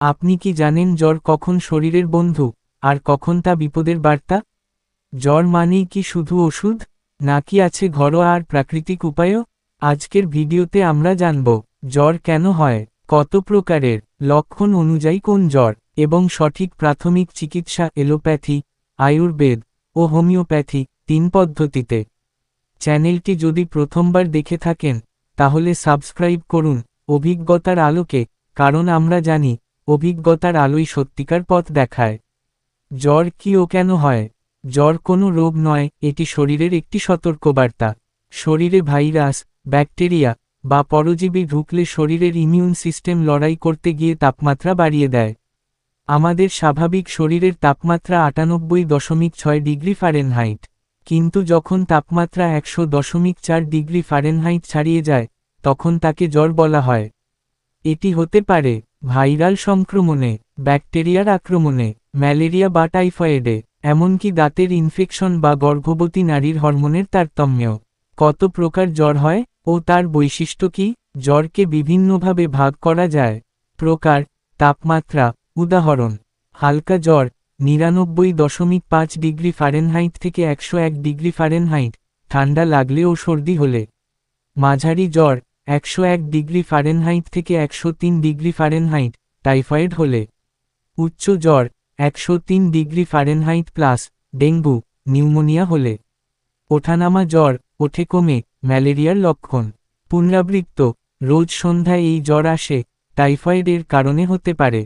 আপনি কি জানেন জ্বর কখন শরীরের বন্ধু, আর কখন তা বিপদের বার্তা? জ্বর মানেই কি শুধু ওষুধ, নাকি আছে ঘরোয়া আর প্রাকৃতিক উপায়ও? আজকের ভিডিওতে আমরা জানব, জ্বর কেন হয়, কত প্রকারের, লক্ষণ অনুযায়ী কোন জ্বর, এবং সঠিক প্রাথমিক চিকিৎসা, এলোপ্যাথি, আয়ুর্বেদ, ও হোমিওপ্যাথি, তিন পদ্ধতিতে। চ্যানেলটি যদি প্রথমবার দেখে থাকেন, তাহলে সাবস্ক্রাইব করুন, অভিজ্ঞতার আলোকে, কারণ আমরা জানি অভিজ্ঞতার আলোই সত্যিকার পথ দেখায়। জ্বর কি ও কেন হয়? জ্বর কোনো রোগ নয়, এটি শরীরের একটি সতর্কবার্তা। শরীরে ভাইরাস, ব্যাকটেরিয়া বা পরজীবী ঢুকলে শরীরের ইমিউন সিস্টেম লড়াই করতে গিয়ে তাপমাত্রা বাড়িয়ে দেয়। আমাদের স্বাভাবিক শরীরের তাপমাত্রা আটানব্বই দশমিক ছয় ডিগ্রি ফারেনহাইট। কিন্তু যখন তাপমাত্রা একশো দশমিক চার ডিগ্রি ফারেনহাইট ছাড়িয়ে যায়, তখন তাকে জ্বর বলা হয়। এটি হতে পারে ভাইরাল সংক্রমণে, ব্যাকটেরিয়ার আক্রমণে, ম্যালেরিয়া বা টাইফয়েডে, এমনকি দাঁতের ইনফেকশন বা গর্ভবতী নারীর হরমোনের তারতম্য কত প্রকার জ্বর হয় ও তার বৈশিষ্ট্য কি? জ্বরকে বিভিন্নভাবে ভাগ করা যায়। প্রকার, তাপমাত্রা, উদাহরণ, হালকা জ্বর, নিরানব্বই দশমিক পাঁচ ডিগ্রি ফারেনহাইট থেকে একশো এক ডিগ্রি ফারেনহাইট, ঠান্ডা লাগলে ও সর্দি হলে। মাঝারি জ্বর একশো এক ডিগ্রি ফারেনহাইট থেকে একশো তিন ডিগ্রি ফারেনহাইট, টাইফয়েড হলে। উচ্চ জ্বর, একশো তিন degree Fahrenheit plus dengue, pneumonia হলে। ওঠানামা জ্বর ওঠে কমে ম্যালেরিয়ার লক্ষণ। পুনরাবৃত্ত, রোজ সন্ধ্যায় এই জ্বর আসে, টাইফয়েডের কারণে হতে পারে।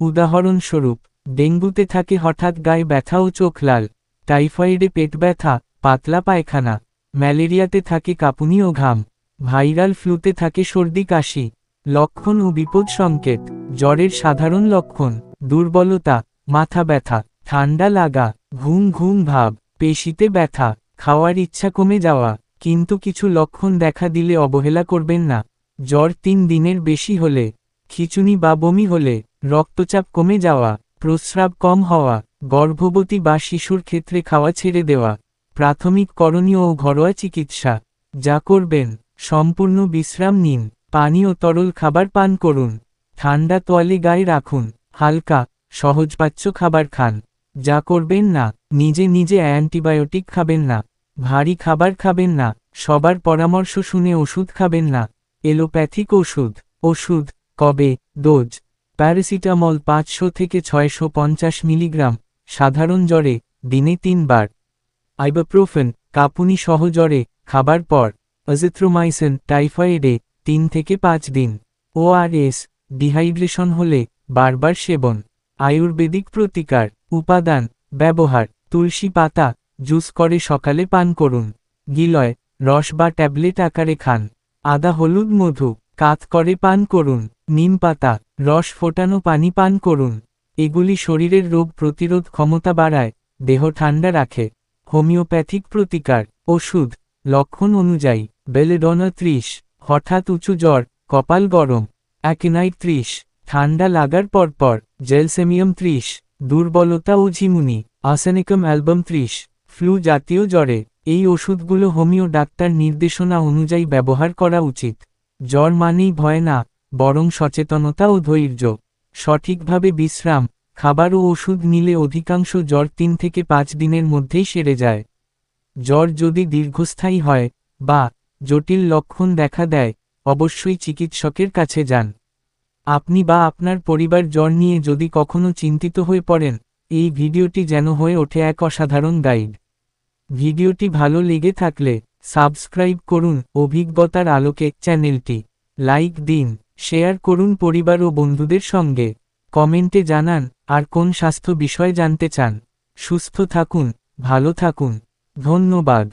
উদাহরণস্বরূপ, ডেঙ্গুতে থাকে হঠাৎ গায়ে ব্যথা ও চোখ লাল, টাইফয়েডে পেট ব্যথা, পাতলা পায়খানা, ম্যালেরিয়াতে থাকে কাঁপুনি ও ঘাম। ভাইরাল ফ্লুতে থাকে সর্দি কাশি, লক্ষণ ও বিপদ সংকেত, জ্বরের সাধারণ লক্ষণ, দুর্বলতা, মাথা ব্যথা, ঠান্ডা লাগা, ঘুম ঘুম ভাব, পেশিতে ব্যথা, খাওয়ার ইচ্ছা কমে যাওয়া, কিন্তু কিছু লক্ষণ দেখা দিলে অবহেলা করবেন না। জ্বর তিন দিনের বেশি হলে, খিচুনি বা বমি হলে, রক্তচাপ কমে যাওয়া, প্রস্রাব কম হওয়া, গর্ভবতী বা শিশুর ক্ষেত্রে খাওয়া ছেড়ে দেওয়া, প্রাথমিক করণীয় ও ঘরোয়া চিকিৎসা, যা করবেন। সম্পূর্ণ বিশ্রাম নিন, পানি ও তরল খাবার পান করুন, ঠান্ডা তোয়ালে গায়ে রাখুন, হালকা, সহজপাচ্য খাবার খান, যা করবেন না, নিজে নিজে অ্যান্টিবায়োটিক খাবেন না, ভারী খাবার খাবেন না, সবার পরামর্শ শুনে ওষুধ খাবেন না, এলোপ্যাথিক ওষুধ ওষুধ, কবে, ডোজ, প্যারাসিটামল পাঁচশো থেকে ছয়শো পঞ্চাশ মিলিগ্রাম, সাধারণ জ্বরে, দিনে তিনবার, আইবাপ্রোফেন, কাপুনি সহ জ্বরে, খাবার পর অজিথ্রোমাইসিন টাইফয়েডে তিন থেকে পাঁচ দিন। ওআরএস ডিহাইড্রেশন হলে বারবার সেবন। আয়ুর্বেদিক প্রতিকার, উপাদান, ব্যবহার। তুলসী পাতা, জুস করে সকালে পান করুন। গিলয়, রস বা ট্যাবলেট আকারে খান। আদা, হলুদ, মধু, কাত করে পান করুন। নিম পাতা, রস ফোটানো পানি পান করুন। এগুলি শরীরের রোগ প্রতিরোধ ক্ষমতা বাড়ায়, দেহ ঠান্ডা রাখে। হোমিওপ্যাথিক প্রতিকার, ওষুধ, লক্ষণ অনুযায়ী। বেলেডনা ত্রিশ, হঠাৎ উঁচু জ্বর, কপাল গরম। অ্যাকিনাইট ত্রিশ, ঠান্ডা লাগার পরপর জেলসেমিয়াম ত্রিশ, দুর্বলতা ও ঝিমুনি। আসেনিকম অ্যালবাম ত্রিশ, ফ্লু জাতীয় জ্বরে। এই ওষুধগুলো হোমিও ডাক্তার নির্দেশনা অনুযায়ী ব্যবহার করা উচিত। জ্বর মানেই ভয় না, বরং সচেতনতা ও ধৈর্য। সঠিকভাবে বিশ্রাম, খাবার ও ওষুধ নিলে অধিকাংশ জ্বর তিন থেকে পাঁচ দিনের মধ্যেই সেরে যায়। জ্বর যদি দীর্ঘস্থায়ী হয়, বা জটিল লক্ষণ দেখা দেয়, অবশ্যই চিকিৎসকের কাছে যান। আপনি বা আপনার পরিবার জ্বর নিয়ে যদি কখনো চিন্তিত হয়ে পড়েন, এই ভিডিওটি যেন হয়ে ওঠে এক অসাধারণ গাইড। ভিডিওটি ভালো লেগে থাকলে, সাবস্ক্রাইব করুন অভিজ্ঞতার আলোকে চ্যানেলটি। লাইক দিন, শেয়ার করুন পরিবার ও বন্ধুদের সঙ্গে। কমেন্টে জানান, আর কোন স্বাস্থ্য বিষয় জানতে চান। সুস্থ থাকুন, ভালো থাকুন। ধন্যবাদ।